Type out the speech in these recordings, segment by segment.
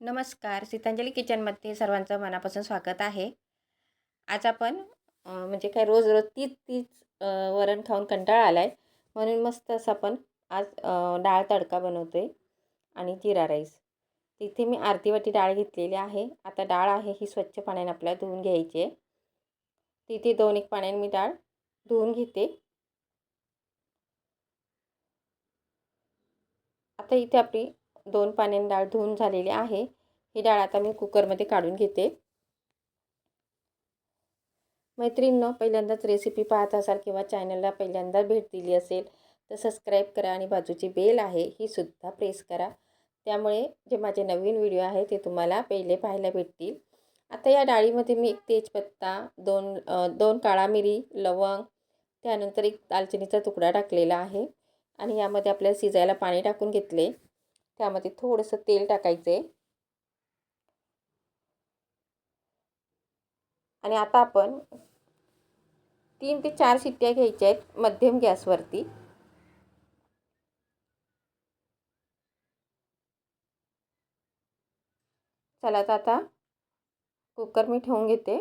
नमस्कार. सीतांजली किचनमध्ये सर्वांचं मनापासून स्वागत आहे. आज आपण म्हणजे काय रोज रोज तीच तीच वरण खाऊन कंटाळा आला आहे म्हणून मस्त असं आपण आज डाळ तडका बनवतो आहे आणि जिरा राईस. तिथे मी अर्धी वाटी डाळ घेतलेली आहे. आता डाळ आहे ही स्वच्छ पाण्याने आपल्याला धुवून घ्यायची आहे. तिथे दोन एक पाण्याने मी डाळ धुवून घेते. आता इथे आपली दोन पाण्याने डाळ धुवून झालेली आहे. ही डाळ आता मी कुकरमध्ये काढून घेते. मैत्रिणींनो पहिल्यांदाच रेसिपी पाहत असाल किंवा चॅनलला पहिल्यांदा भेट दिली असेल तर सबस्क्राईब करा आणि बाजूची बेल आहे ही सुद्धा प्रेस करा. त्यामुळे जे माझे नवीन व्हिडिओ आहे ते तुम्हाला पहिले पाहायला भेटतील. आता या डाळीमध्ये मी एक तेजपत्ता दोन दोन काळा मिरी लवंग त्यानंतर एक दालचिनीचा तुकडा टाकलेला आहे. आणि यामध्ये आपल्याला शिजायला पाणी टाकून घेतले. त्यामध्ये थोडंसं तेल टाकायचं आहे आणि आता आपण तीन ते चार शिट्ट्या घ्यायच्या आहेत मध्यम गॅसवरती. चला तर आता कुकर मी ठेवून घेते.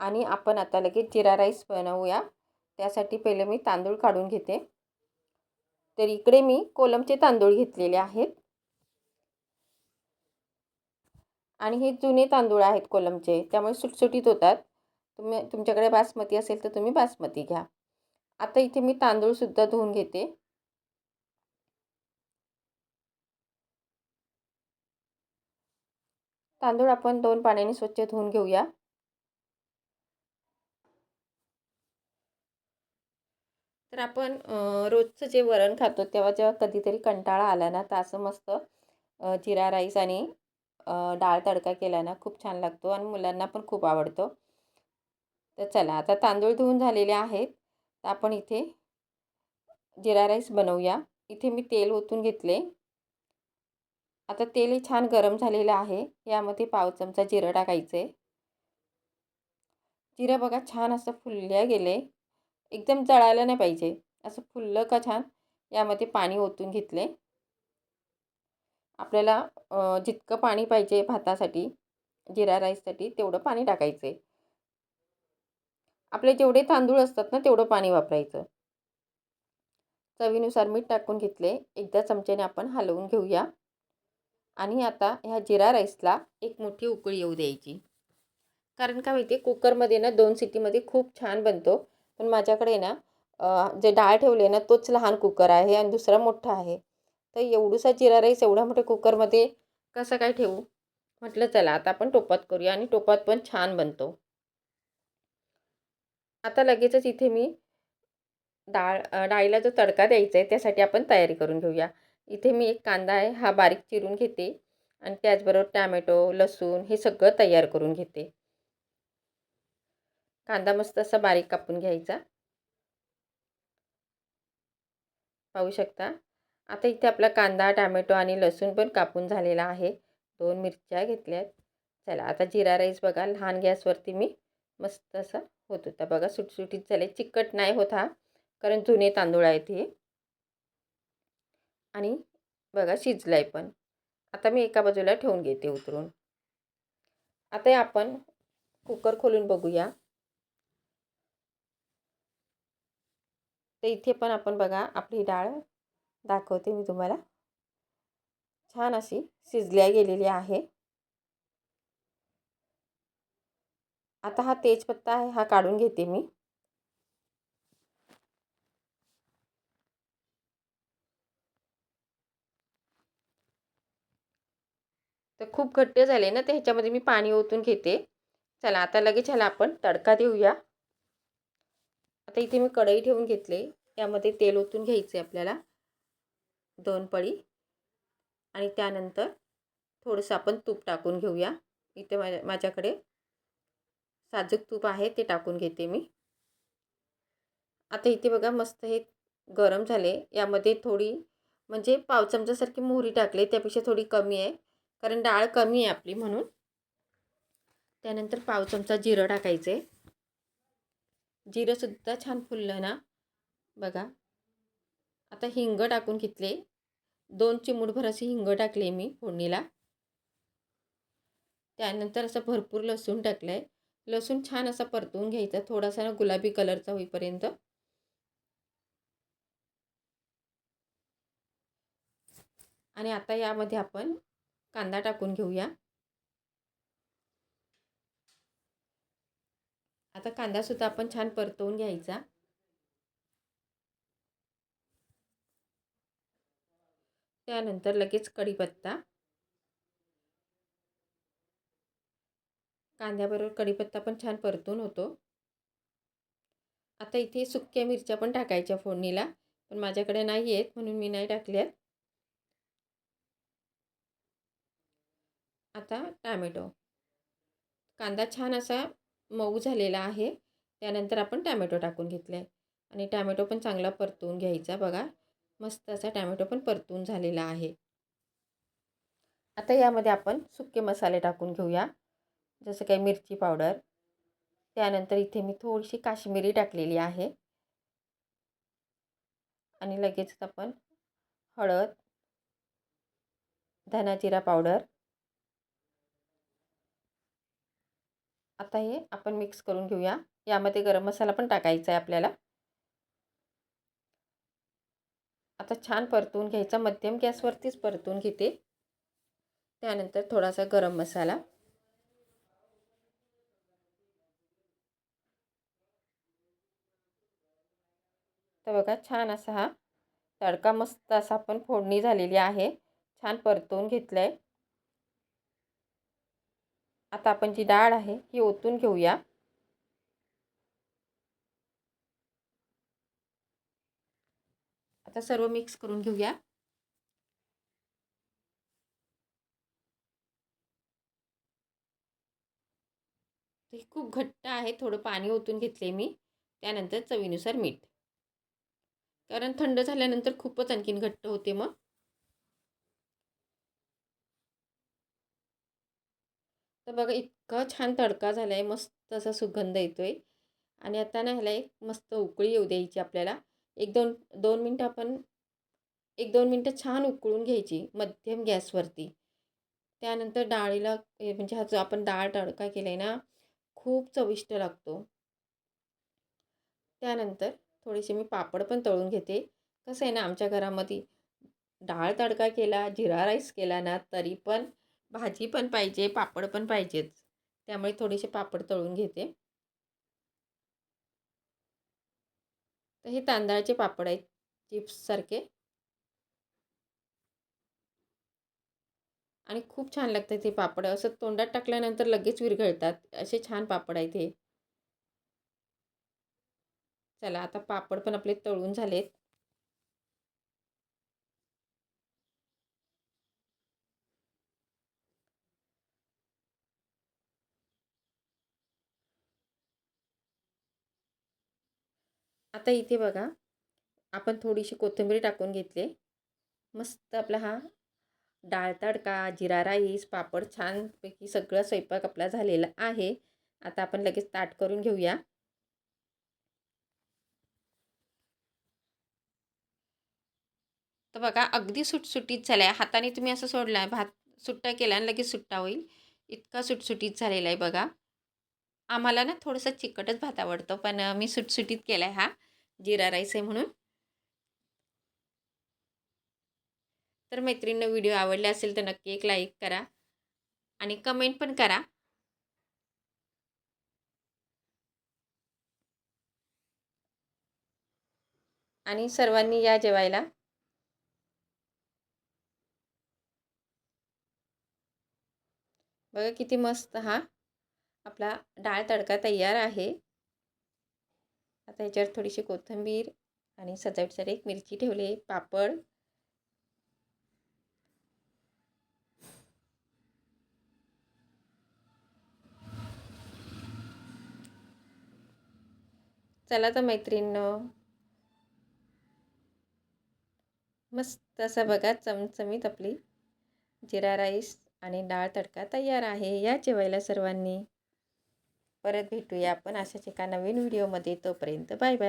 आणि आपण आता लगेच जिरा राईस बनवूया. त्यासाठी पहिले मी तांदूळ काढून घेते. तर इकडे मी कोलमचे तांदूळ घेतलेले आहेत. आणि हे जुने तांदूळ आहेत कोलमचे त्यामुळे सुटसुटीत होतात. तुम्ही तुमच्याकडे बासमती असेल तर तुम्ही बासमती घ्या. आता इथे मी तांदूळसुद्धा धुवून घेते. तांदूळ आपण दोन पाण्याने स्वच्छ धुवून घेऊया. तर आपण रोजचं जे वरण खातो तेव्हा जेव्हा कधीतरी कंटाळा आला ना तर असं मस्त जिरा राईस आणि डाळ तडका केला ना खूप छान लागतो आणि मुलांना पण खूप आवडतो. तर चला आता तांदूळ धुवून झालेले आहेत. तर आपण इथे जिरा राईस बनवूया. इथे मी तेल ओतून घेतले. आता तेल छान गरम झालेलं आहे. यामध्ये पाव चमचा जिरं टाकायचं. आहे जिरं बघा छान असं फुलल्या गेले. एकदम जळायला नाही पाहिजे. असं फुललं का छान? यामध्ये पाणी ओतून घेतले. आपल्याला जितकं पाणी पाहिजे भातासाठी जिरा राईससाठी तेवढं पाणी टाकायचं. आहे आपले जेवढे तांदूळ असतात ना तेवढं पाणी वापरायचं. चवीनुसार मीठ टाकून घेतले. एकदा चमच्याने आपण हलवून घेऊया. आणि आता ह्या जिरा राईसला एक मोठी उकळी येऊ द्यायची. कारण का माहिती आहे कुकरमध्ये ना दोन सिटीमध्ये खूप छान बनतो. पण माझ्याकडे ना जे डाळ ठेवले ना तोच लहान कुकर आहे आणि दुसरा मोठा आहे. तर एवढूसा जिरा राईस एवढ्या मोठ्या कुकरमध्ये कसं काय ठेवू? म्हटलं चला आता आपण टोपात करूया आणि टोपात पण छान बनतो. आता लगेचच इथे मी डाळ डाळीला जो तडका द्यायचा आहे त्यासाठी आपण तयारी करून घेऊया. इथे मी एक कांदा आहे हा बारीक चिरून घेते आणि त्याचबरोबर टॅमॅटो लसूण हे सगळं तयार करून घेते. कांदा मस्त असा बारीक कापून घ्यायचा. पाहू शकता? आता इथे आपला कांदा टॅमॅटो आणि लसूण पण कापून झालेला आहे. दोन मिरच्या घेतल्यात. चला आता जिरा राईस बघा. लहान गॅसवरती मी मस्त असा होत होता बघा. सुटसुटीत झाले. चिकट नाही होत हा कारण जुने तांदूळ आहेत हे. आणि बघा शिजलं आहे पण. आता मी एका बाजूला ठेवून घेते उतरून. आता आपण कुकर खोलून बघूया. तर इथे पण आपण बघा आपली डाळ दाखवते मी तुम्हाला. छान अशी शिजल्या गेलेली आहे. आता हा तेजपत्ता आहे हा काढून घेते मी. तर खूप घट्ट झाले ना तर ह्याच्यामध्ये मी पाणी ओतून घेते. चला आता लगेच ह्याला आपण तडका देऊया. आता इथे मी कढई ठेवून घेतले. यामध्ये तेल ओतून घ्यायचे आपल्याला. दोन पळी. आणि त्यानंतर थोडंसं आपण तूप टाकून घेऊया. इथे माझ्या माझ्याकडे साजूक तूप आहे ते टाकून घेते मी. आता इथे बघा मस्त हे गरम झाले. यामध्ये थोडी म्हणजे पाव चमचासारखी मोहरी टाकले त्यापेक्षा थोडी कमी आहे. कारण डाळ कमी आहे आपली म्हणून. त्यानंतर पाव चमचा जिरं टाकायचे. जिरंसुद्धा छान फुललं ना. बघा. आता हिंग टाकून घेतले. दोन चिमूटभर असे हिंग टाकले मी फोडणीला. त्यानंतर असं भरपूर लसूण टाकलं आहे लसूण छान असा परतवून घ्यायचा. थोडासा ना गुलाबी कलरचा होईपर्यंत. आणि आता यामध्ये आपण कांदा टाकून घेऊया. आता कांदासुद्धा आपण छान परतवून घ्यायचा. त्यानंतर लगेच कढीपत्ता. कांद्याबरोबर कढीपत्ता पण छान परतून होतो. आता इथे सुक्या मिरच्या पण टाकायच्या फोडणीला पण माझ्याकडे नाही आहेत म्हणून मी नाही टाकल्यात. आता टॅमॅटो. कांदा छान असा मऊ झालेला आहे. त्यानंतर आपण टॅमॅटो टाकून घेतले आहे आणि टॅमॅटो पण चांगला परतून घ्यायचा बघा. मस्त असा टॅमॅटो पण परतून झालेला आहे. आता यामध्ये आपण सुके मसाले टाकून घेऊया. जसं काही मिरची पावडर. त्यानंतर इथे मी थोडीशी काश्मीरी टाकलेली आहे. आणि लगेच आपण हळद धनाजिरा पावडर आता हे आपण मिक्स करून घेऊया. यामध्ये गरम मसाला पण टाकायचा आहे आपल्याला. आता छान परतून घ्यायचा. मध्यम गॅसवरतीच परतून घेते. त्यानंतर थोडासा गरम मसाला. तर बघा छान असा हा तडका मस्त असा आपण फोडणी झालेली आहे. छान परतून घेतलं आहे आता आपण जी डाळ आहे ही ओतून घेऊया. आता सर्व मिक्स करून घेऊया. ते खूप घट्ट आहे थोडं पाणी ओतून घेतले मी. त्यानंतर चवीनुसार मीठ. कारण थंड झाल्यानंतर खूपच आणखीन घट्ट होते मग. तर बघा इतका छान तडका झाला आहे मस्त असा सुगंध येतो आहे आणि आता ना ह्याला एक मस्त उकळी येऊ द्यायची आपल्याला. एक दोन दोन मिनटं आपण एक दोन मिनटं छान उकळून घ्यायची मध्यम गॅसवरती. त्यानंतर डाळीला म्हणजे हा जो आपण डाळ तडका केला आहे ना खूप चविष्ट लागतो. त्यानंतर थोडेसे मी पापड पण तळून घेते. कसं आहे ना आमच्या घरामध्ये डाळ तडका केला जिरा राईस केला ना तरी पण भाजी पण पाहिजे पापड पण पाहिजेच. त्यामुळे थोडेसे पापड तळून घेते. तर हे तांदळाचे पापड आहेत चिप्ससारखे आणि खूप छान लागतात ते पापड. असं तोंडात टाकल्यानंतर लगेच विरघळतात. असे छान पापड आहेत हे. चला आता पापड पण आपले तळून झालेत. आता इथे बघा आपण थोडीशी कोथिंबीर टाकून घेतली मस्त आपला हा डाळ तडका जिरा राईस पापड छानपैकी सगळं स्वयंपाक आपला झालेला आहे. आता आपण लगेच ताट करून घेऊया. तर बघा अगदी सुटसुटीत झाला आहे हाताने तुम्ही असं सोडला आहे भात सुट्टा केला आणि लगेच सुट्टा होईल. इतका सुटसुटीत झालेला आहे बघा. आम्हाला ना थोडंसं चिकटच भात आवडतं पण मी सुटसुटीत केला आहे हा. जिरा राईस आहे म्हणून. तर मैत्रिणींना व्हिडिओ आवडले असेल तर नक्की एक लाईक करा आणि कमेंट पण करा. आणि सर्वांनी या जेवायला. बघा किती मस्त हा आपला डाळ तडका तयार आहे. आता ह्याच्यावर थोडीशी कोथिंबीर आणि सजावटीसाठी एक मिरची ठेवली पापड. चला तर मैत्रिणीनं मस्त असं बघा चमचमीत आपली जिरा राईस आणि डाळ तडका तयार आहे. या जेवायला सर्वांनी. परत भेटूया आपण अशाच एका नवीन व्हिडिओमध्ये. तोपर्यंत बाय बाय.